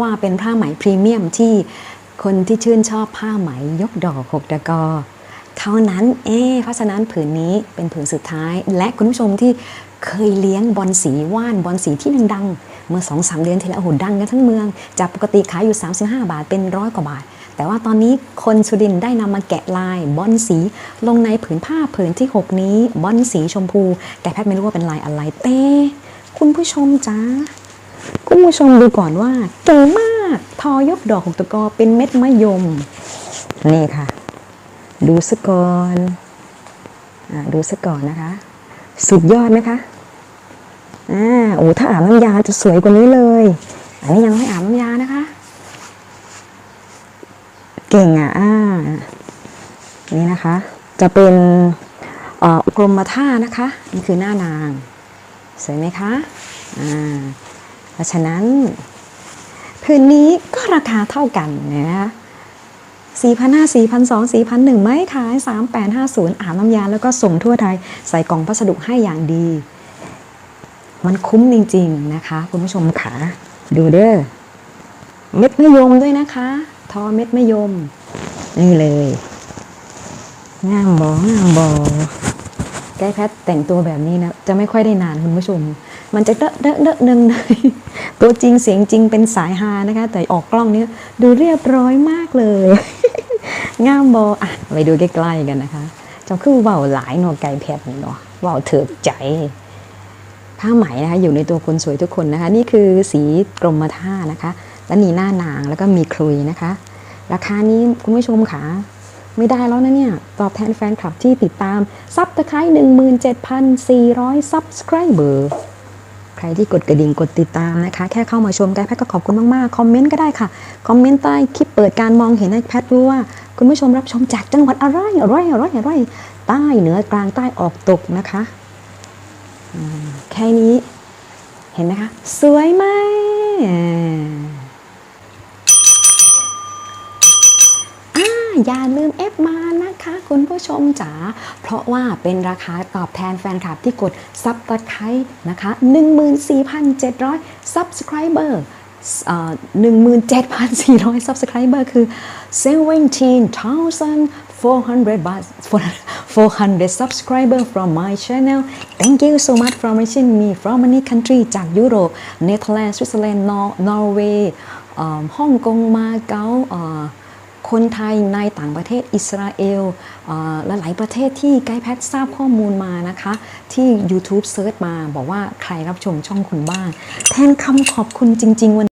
ว่าเป็นผ้าไหมพรีเมียมที่คนที่ชื่นชอบผ้าไหมยกดอกหกตะกอเท่านั้น เอ๊เพราะฉะนั้นผืนนี้เป็นผืนสุดท้าย และคุณผู้ชมที่เคยเลี้ยงบอลสีว่านบอลสีที่ดังๆ เมื่อ2องสามเดือนที่แล้วโหดังกันทั้งเมือง จากปกติขายอยู่ 35 บาทเป็นร้อยกว่าบาท แต่ว่าตอนนี้คนสุรินได้นำมาแกะลายบอลสีลงในผืนผ้าผืนที่ 6 นี้บอลสีชมพู แต่แพทย์ไม่รู้ว่าเป็นลายอะไรเต้คุณผู้ชมจ้า ผู้ชมดูก่อนว่าเก่งมาก ทอยกดอกหกตะกอเป็นเม็ดมะยม นี่ค่ะ ดูสะก่อนอดูสะก่อนนะคะ สุดยอดไหมคะอ่าโอ้ถ้าอาบน้ำยาจะสวยกว่านี้เลย อันนี้ยังไม่อาบน้ำยานะคะ เก่งอะอ่านี่นะคะ จะเป็นอกรมท่านะคะ นี่คือหน้านาง สวยไหมคะอ่า ราะฉะนั้นพื้นนี้ก็ราคาเท่ากันนะคะ4 5 0 0 4 2 0 0 4 1 0 0ไม่ขาย3850อาบน้ำยาแล้วก็ส่งทั่วไทยใส่กล่องพัสดุให้อย่างดี มันคุ้มจริง ๆ นะคะ คุณผู้ชมขาดูเด้อเม็ดมะยมด้วยนะคะ ทอเม็ดมะยม นี่เลยงามบองามบอแก้แพทแต่งตัวแบบนี้นะ จะไม่ค่อยได้นานคุณผู้ชม มันจะเดอะเดอะเดอะหนึ่งเลย ตัวจริงเสียงจริงเป็นสายฮานะคะ แต่ออกกล้องเนี้ยดูเรียบร้อยมากเลย งามบออะไปดูใกล้ๆกันนะคะจ้าคือเบาหลายหนอไก่แพทเนาะเบาเถิดใจผ้าไหมนะคะอยู่ในตัวคนสวยทุกคนนะคะ นี่คือสีกรมท่านะคะ และมีหน้านางแล้วก็มีคลุยนะคะ ราคานี้คุณผู้ชมค่ะไม่ได้แล้วนะเนี่ย ตอบแทนแฟนคลับที่ติดตาม ซับตะไคร้17,400ซับสไครเบอร์ ใครที่กดกระดิ่งกดติดตามนะคะ แค่เข้ามาชมไกด์แพทย์ก็ขอบคุณมากๆ คอมเมนต์ก็ได้ค่ะ คอมเมนต์ใต้คลิปเปิดการมองเห็นให้แพทย์รู้ว่า คุณผู้ชมรับชมจากจังหวัดอะไรอะไรอะไรอะไรใต้เหนือกลางใต้ออกตกนะคะแค่นี้เห็นไหมคะ สวยไหมอ่าอย่าลืมเอฟมานะ ผู้ชมจ๋าเพราะว่าเป็นราคาตอบแทนแฟนคลับที่กดซับตะไคร้นะคะ 14,700 Subscriber เอ่อ17,400 Subscriber คือ 17,400บาท400 subscriber from my channel thank you so much for watching me from many country จากยุโรปเนเธอร์แลนด์สวิตเซอร์แลนด์นอร์เวย์ฮ่องกงมาเก๊า คนไทยในต่างประเทศอิสราเอลและหลายประเทศที่ไกด์แพททราบข้อมูลมานะคะ ที่ YouTube เซิร์ชมาบอกว่าใครรับชมช่องคุณบ้าง แทนคำขอบคุณจริง ๆ วัน